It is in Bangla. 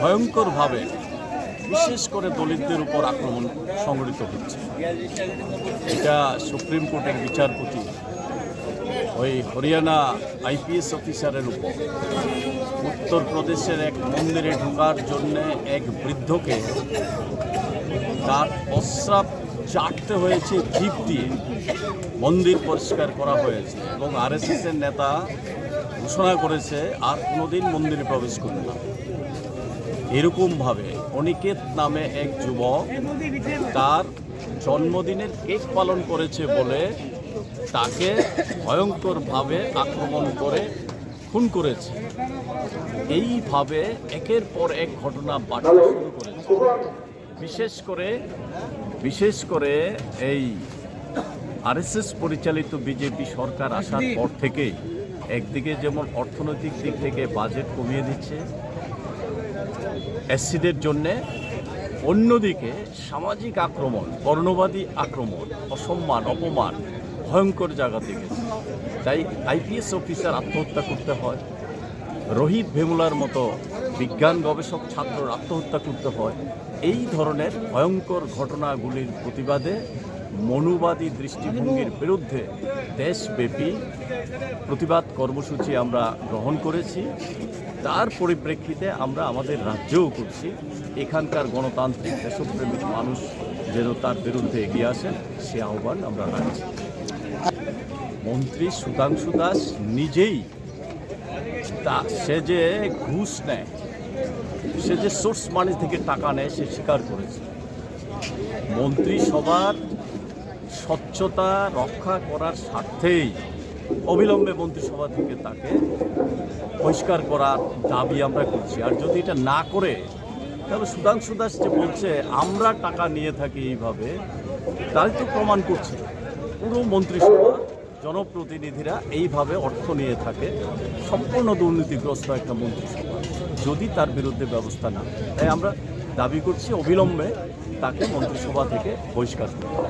ভয়ঙ্করভাবে, বিশেষ করে দলিতদের উপর আক্রমণ সংঘটিত হচ্ছে। এটা সুপ্রিম কোর্টের বিচারপতি ওই হরিয়ানা আইপিএস অফিসারের উপর। উত্তরপ্রদেশের এক মন্দিরে ঢোকার জন্যে এক বৃদ্ধকে তার প্রস্রাব চাটতে হয়েছে জিপ দিয়ে মন্দির পরিষ্কার করা হয়েছে এবং আরএসএসের নেতা ঘোষণা করেছে, আর কোনোদিন মন্দিরে প্রবেশ করবে না। এরকমভাবে অনিকেত নামে এক যুবক তার জন্মদিনের কেক পালন করেছে বলে তাকে ভয়ঙ্করভাবে আক্রমণ করে খুন করেছে। এইভাবে একের পর এক ঘটনা বাড়তে শুরু করেছে। বিশেষ করে বিশেষ করে এই আরএসএস পরিচালিত বিজেপি সরকার আসার পর থেকেই একদিকে যেমন অর্থনৈতিক দিক থেকে বাজেট কমিয়ে দিচ্ছে অ্যাসিডের জন্যে অন্যদিকে সামাজিক আক্রমণ বর্ণবাদী আক্রমণ, অসম্মান, অপমান, ভয়ঙ্কর জায়গা থেকে তাই আইপিএস অফিসার আত্মহত্যা করতে হয়। রোহিত ভেমুলার মতো বিজ্ঞান গবেষক ছাত্র আত্মহত্যা করতে হয়। এই ধরনের ভয়ঙ্কর ঘটনাগুলির প্রতিবাদে মনুবাদী দৃষ্টিভঙ্গির বিরুদ্ধে দেশব্যাপী প্রতিবাদ কর্মসূচি আমরা গ্রহণ করেছি। তার পরিপ্রেক্ষিতে আমরা আমাদের রাজ্যেও করছি। এখানকার গণতান্ত্রিক, দেশপ্রেমিক মানুষ যেন তার বিরুদ্ধে এগিয়ে আসেন, সে আহ্বান আমরা রাখছি। মন্ত্রী সুধাংশু দাস নিজেই তা, সে যে ঘুষ নেয়, সে যে সোর্স মানি থেকে টাকা নেয়, সে স্বীকার করেছে। মন্ত্রিসভার স্বচ্ছতা রক্ষা করার স্বার্থেই অবিলম্বে মন্ত্রিসভা থেকে তাকে বহিষ্কার করার দাবি আমরা করছি। আর যদি এটা না করে, তাহলে সুধাংশু দাস যে বলছে, আমরা টাকা নিয়ে থাকি এইভাবে তাই তো প্রমাণ করছে। পুরো মন্ত্রিসভা, জনপ্রতিনিধিরা এইভাবে অর্থ নিয়ে থাকে। সম্পূর্ণ দুর্নীতিগ্রস্ত একটা মন্ত্রিসভা, যদি তার বিরুদ্ধে ব্যবস্থা না তাই আমরা দাবি করছি, অবিলম্বে তাকে মন্ত্রিসভা থেকে বহিষ্কার করতে